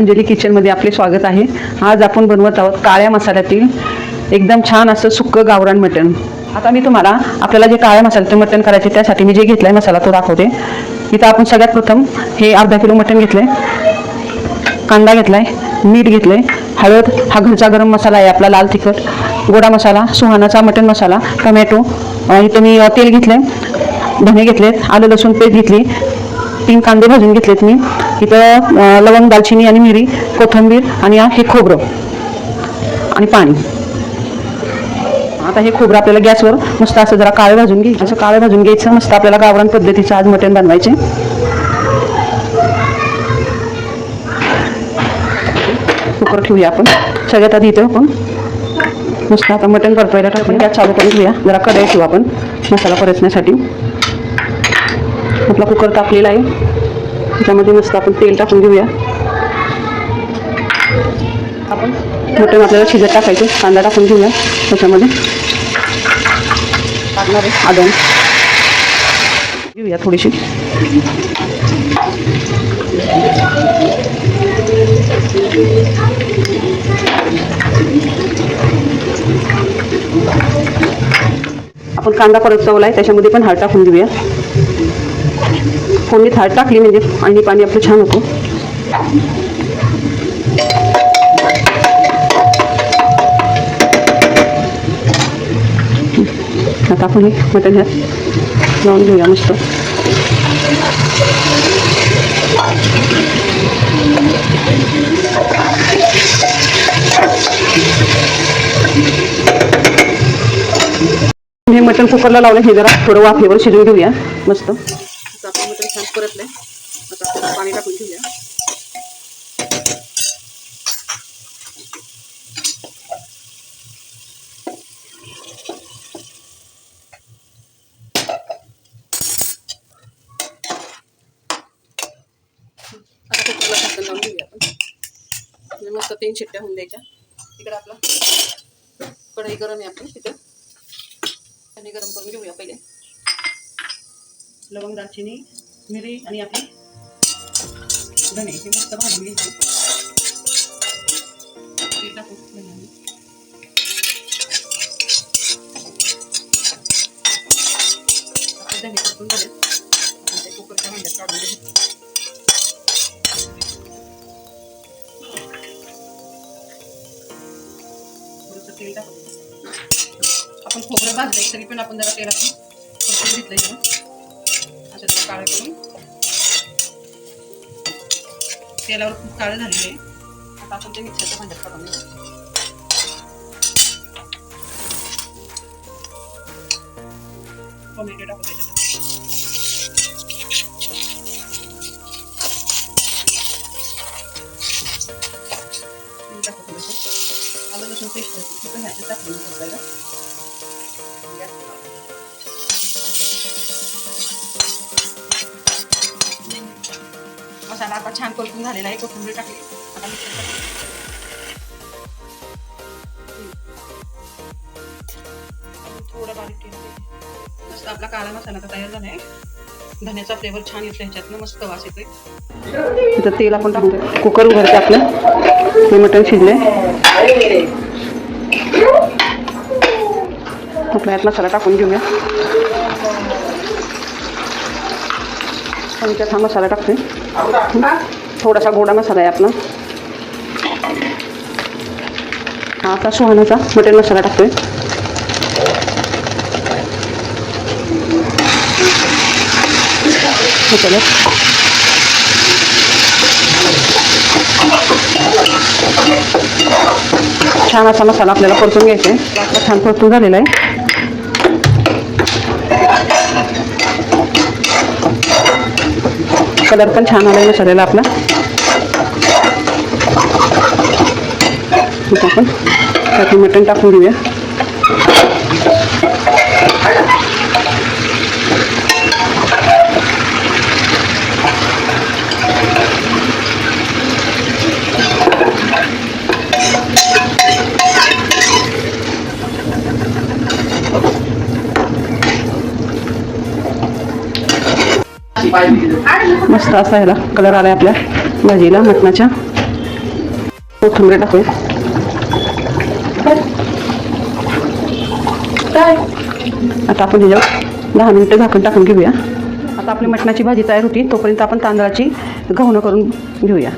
अंजली किचनमध्ये आपले स्वागत आहे. आज आपण बनवत आहोत काळ्या मसाल्यातील एकदम छान असं सुक्कं गावरान मटण. आता मी तुम्हाला आपल्याला जे काळ्या मसाल्याचं मटण करायचे त्यासाठी मी जे घेतलं आहे मसाला तो दाखवते. इथं आपण सगळ्यात प्रथम हे अर्धा किलो मटण घेतलं आहे कांदा घेतलाय मीठ घेतलंय हळद हा घरचा गरम मसाला आहे आपला लाल तिखट गोडा मसाला सुहानाचा मटण मसाला टोमॅटो इथं मी तेल घेतलंय धने घेतलेत आलं लसूण पेस्ट घेतली तीन कांदे भाजून घेतलेत मी. इथं लवंग दालचिनी आणि मिरी कोथिंबीर आणि हे खोबरं आणि पाणी. आता हे खोबरं आपल्याला गॅसवर मस्त असं जरा काळं भाजून घ्यायचं. असं काळं भाजून घ्यायचं मस्त आपल्याला गावरान पद्धतीचं आज मटण बनवायचे. कुकर ठेवूया आपण. सगळ्यात आधी इथं आपण मस्त आता मटण परतायला टाकून गॅस चालू करून घेऊया. जरा कढई ठेवू आपण मसाला परतण्यासाठी. आपला कुकर तापलेला आहे. त्याच्यामध्ये मस्त आपण तेल टाकून घेऊया. आपण? मटण आपल्याला शिजत टाकायचं कांदा टाकून घेऊया त्याच्यामध्ये. टाकणार आहे. आदन घेऊया थोडीशी. आपण कांदा परत चवलाय त्याच्यामध्ये पण हळद टाकून देऊया फोडणी थाळ टाकली म्हणजे आणि पाणी आपलं छान होतं. आता आपण हे मटण ह्यात लावून घेऊया मस्त. हे मटण कुकरला लावलं हे जरा थोडं वाफेवर शिजून घेऊया मस्त. आता आपण मटण आता आपण पाणी टाकून घेऊया घेऊया आपण. मस्त तीन शिट्ट्या होऊन द्यायच्या. इकडे आपला कढई गरम आहे आपण तिथं. आणि गरम करून घेऊया पहिले. लवंग दालचिनी. मिरी आणि आपली धणे हे मस्त भाजून घ्यायचे टाकू धणे. धणे टाकून झाले आपण ते कुकरच्या भांड्यात काढून घेऊ तेल टाकून आपण खोबरं भाजलंय तरी पण आपण जरा तेलात परतून घेतलंय जरा असं जरा काळं करून तेलावर खूप काळं झालेलं आहे आता आपण ते मिक्सरच्या भांड्यात काढून घेऊ टोमॅटो टाकू त्याच्यात तेल टाकू थोडंसं आलं लसूण पेस्ट ती पण ह्याच्यात टाकून करायला मसाला आता छान परतून झालेला आहे कोथिंबीर टाकली. आता थोडं बारीक मस्त आपला काळा मसाला आता तयार झाला आहे धन्याचा फ्लेवर छान येतो ह्याच्यातनं मस्त वास येतोय. तिथं तेल आपण टाकतो कुकर उघडते आपलं. हे मटण शिजले आपला यात मसाला टाकून घेऊया. पण त्यात हा मसाला टाकते थोडासा गोडा मसाला आहे आपला. हा आता सुहाण्याचा मटण मसाला टाकतोय. मसाला छान असा मसाला आपल्याला परतून घ्यायचा आहे. छान परतून झालेला आहे. कलर पण छान आला आहे मसाल्याला आपला. आपण. त्यात मटण टाकून घेऊया. मस्त असा ह्याला कलर आलाय आपल्या भाजीला मटणाच्या. कोथिंबीर टाकूया. काय? आता आपण ह्याच्यावर दहा मिनिटं झाकण टाकून घेऊया. आता आपली मटणाची भाजी तयार होती तोपर्यंत आपण तांदळाची घावणं करून घेऊया.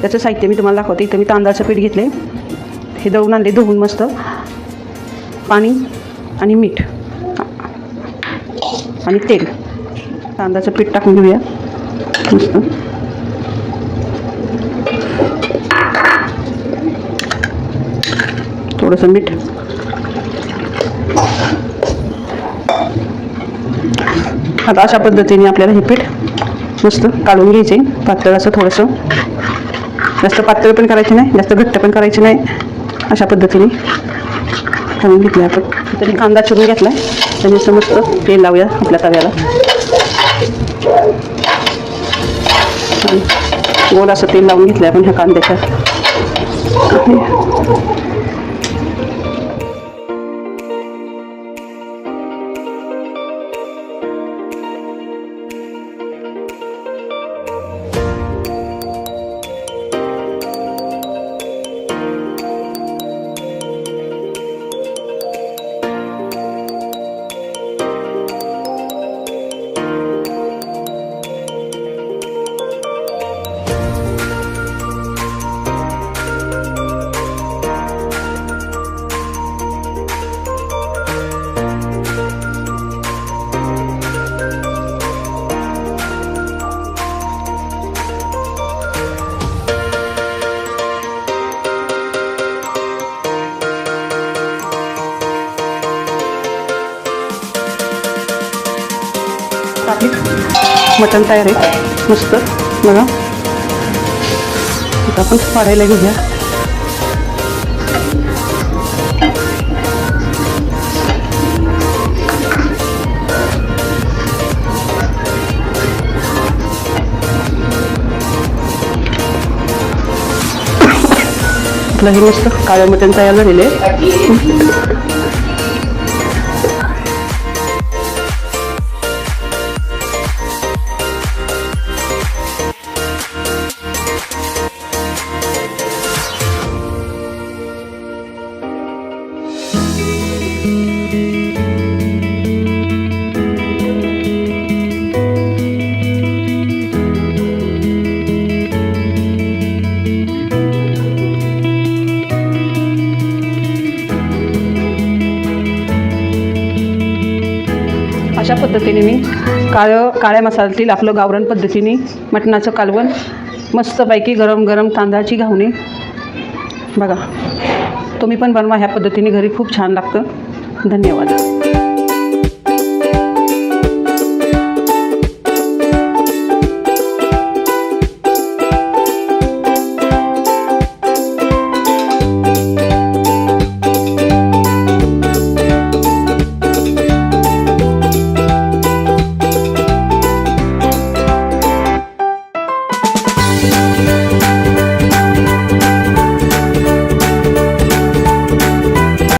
त्याचं साहित्य मी तुम्हाला दाखवते. इथं मी तांदळाचं पीठ घेतले हे दळून आणले धुवून मस्त. पाणी आणि मीठ. आणि तेल. तांदळाचं पीठ टाकून घेऊया. मस्त. थोडंसं मीठ. आता अशा पद्धतीने आपल्याला हे पीठ मस्त काढून घ्यायचे. पातळ असं थोडंसं. जास्त पातळ पण करायचे नाही जास्त घट्ट पण करायचे नाही. अशा पद्धतीने काढून घेतलं आपण. तरी कांदा चिरून घेतला आहे त्याने असं मस्त तेल लावूया आपल्या तव्याला आणि गोल असं तेल लावून घेतलं आपण ह्या कांद्याच्या मटण तयार आहे. मस्त. बघा. आता आपण वाढायला घेऊया. आपलं हे मस्त काळ्या मटण तयार झालेलं अशा पद्धतीने मी काळं काळ्या मसाल्यातील आपलं गावरण पद्धतीने मटणाचं कालवण मस्तपैकी गरम गरम तांदळाची घावणे. बघा तुम्ही पण बनवा ह्या पद्धतीने घरी खूप छान लागतं. धन्यवाद.